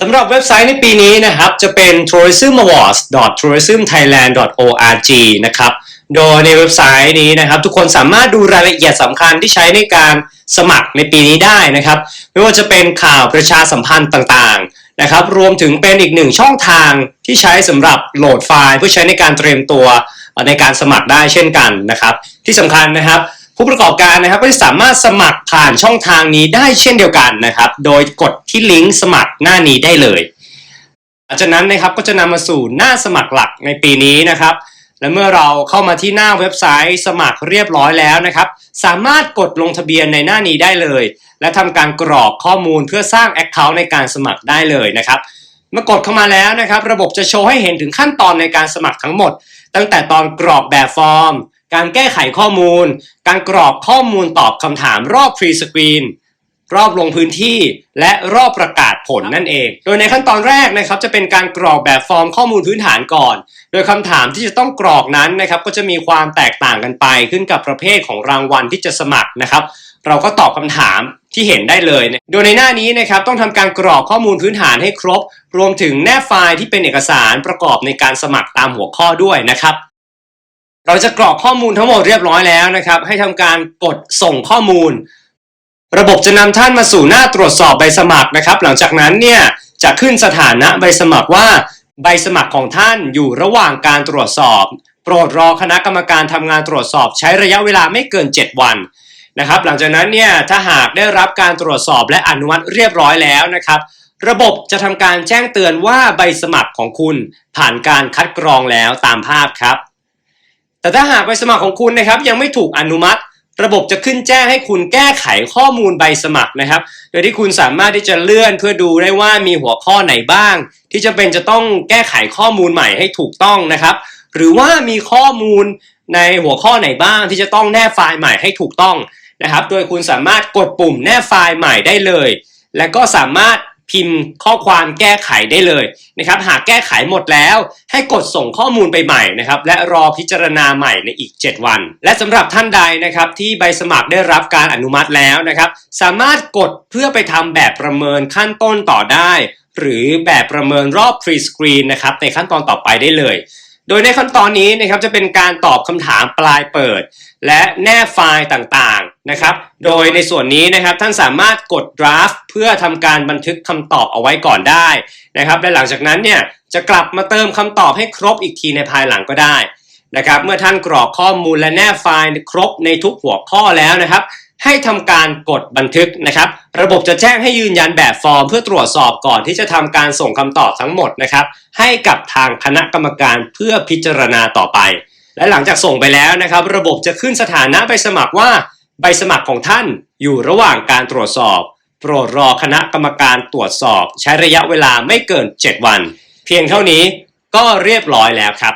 สำหรับเว็บไซต์ในปีนี้นะครับ จะเป็น tourismawards.tourismthailand.org นะครับ โดยในเว็บไซต์นี้นะครับ ทุกคนสามารถดูรายละเอียดสำคัญที่ใช้ในการสมัครในปีนี้ได้นะครับ ไม่ว่าจะเป็นข่าวประชาสัมพันธ์ต่างๆนะครับ รวมถึงเป็นอีกหนึ่งช่องทางที่ใช้สำหรับโหลดไฟล์ เพื่อใช้ในการเตรียมตัวในการสมัครได้เช่นกันนะครับ ที่สำคัญนะครับ ผู้ประกอบการนะครับก็จะสามารถสมัครผ่านช่องทางนี้ได้เช่นเดียวกันนะครับ โดยกดที่ลิงก์สมัครหน้านี้ได้เลยหลังจากนั้นนะครับก็จะนำมาสู่หน้าสมัครหลักในปีนี้นะครับ และเมื่อเราเข้ามาที่หน้าเว็บไซต์สมัครเรียบร้อยแล้วนะครับ สามารถกดลงทะเบียนในหน้านี้ได้เลย และทำการกรอกข้อมูลเพื่อสร้าง Account ในการสมัครได้เลยนะครับเมื่อกดเข้ามาแล้วนะครับ ระบบจะโชว์ให้เห็นถึงขั้นตอนในการสมัครทั้งหมด ตั้งแต่ตอนกรอกแบบฟอร์ม การแก้ไขข้อมูล การกรอกข้อมูลตอบคำถามรอบ Pre Screen รอบลงพื้นที่และรอบประกาศผลนั่นเอง โดยในขั้นตอนแรกนะครับจะเป็นการกรอกแบบฟอร์มข้อมูลพื้นฐานก่อน โดยคำถามที่จะต้องกรอกนั้นนะครับก็จะมีความแตกต่างกันไปขึ้นกับประเภทของรางวัลที่จะสมัครนะครับ เราก็ตอบคำถามที่เห็นได้เลย โดยในหน้านี้นะครับต้องทำการกรอกข้อมูลพื้นฐานให้ครบ รวมถึงแนบไฟล์ที่เป็นเอกสารประกอบในการสมัครตามหัวข้อด้วยนะครับ เราจะกรอกข้อมูลทั้งหมดเรียบร้อยแล้วนะครับ ให้ทำการกดส่งข้อมูล ระบบจะนำท่านมาสู่หน้าตรวจสอบใบสมัครนะครับ หลังจากนั้นเนี่ยจะขึ้นสถานะใบสมัครว่าใบสมัครของท่านอยู่ระหว่างการตรวจสอบ โปรดรอคณะกรรมการทำงานตรวจสอบ ใช้ระยะเวลาไม่เกิน 7 วันนะครับ หลังจากนั้นเนี่ยถ้าหากได้รับการตรวจสอบและอนุมัติเรียบร้อยแล้วนะครับ ระบบจะทำการแจ้งเตือนว่าใบสมัครของคุณ ผ่านการคัดกรองแล้วตามภาพครับ แต่ถ้าหากใบสมัครของคุณนะครับยังไม่ถูกอนุมัติ ระบบจะขึ้นแจ้งให้คุณแก้ไขข้อมูลใบสมัครนะครับ โดยที่คุณสามารถที่จะเลื่อนเพื่อดูได้ว่ามีหัวข้อไหนบ้าง ที่จะเป็นจะต้องแก้ไขข้อมูลใหม่ให้ถูกต้องนะครับ หรือว่ามีข้อมูลในหัวข้อไหนบ้างที่จะต้องแนบไฟล์ใหม่ให้ถูกต้องนะครับ โดยคุณสามารถกดปุ่มแนบไฟล์ใหม่ได้เลย และก็สามารถ พิมพ์ข้อความแก้ไขได้เลยนะครับ หากแก้ไขหมดแล้ว ให้กดส่งข้อมูลไปใหม่นะครับ และรอพิจารณาใหม่ในอีก 7 วัน และสำหรับท่านใดนะครับที่ใบสมัครได้รับการอนุมัติแล้วนะครับ สามารถกดเพื่อไปทำแบบประเมินขั้นต้นต่อได้ หรือแบบประเมินรอบ Pre Screen นะครับในขั้นตอนต่อไปได้เลยโดยในขั้นตอนนี้นะครับจะเป็นการตอบคำถามปลายเปิด และแนบไฟล์ต่างๆ นะครับ โดยในส่วนนี้นะครับท่านสามารถกด draft เพื่อทำการบันทึกคำตอบเอาไว้ก่อนได้นะครับ และหลังจากนั้นเนี่ยจะกลับมาเติมคำตอบให้ครบอีกทีในภายหลังก็ได้นะครับ เมื่อท่านกรอกข้อมูลและแนบไฟล์ครบในทุกหัวข้อแล้วนะครับ ให้ทำการกดบันทึกนะครับ ระบบจะแจ้งให้ยืนยันแบบฟอร์ม เพื่อตรวจสอบก่อนที่จะทำการส่งคำตอบทั้งหมดนะครับ ให้กับทางคณะกรรมการเพื่อพิจารณาต่อไป และหลังจากส่งไปแล้วนะครับ ระบบจะขึ้นสถานะใบสมัครว่า ใบสมัครของท่านอยู่ระหว่างการตรวจสอบ โปรดรอคณะกรรมการตรวจสอบ ใช้ระยะเวลาไม่เกิน 7 วัน เพียงเท่านี้ก็เรียบร้อยแล้วครับ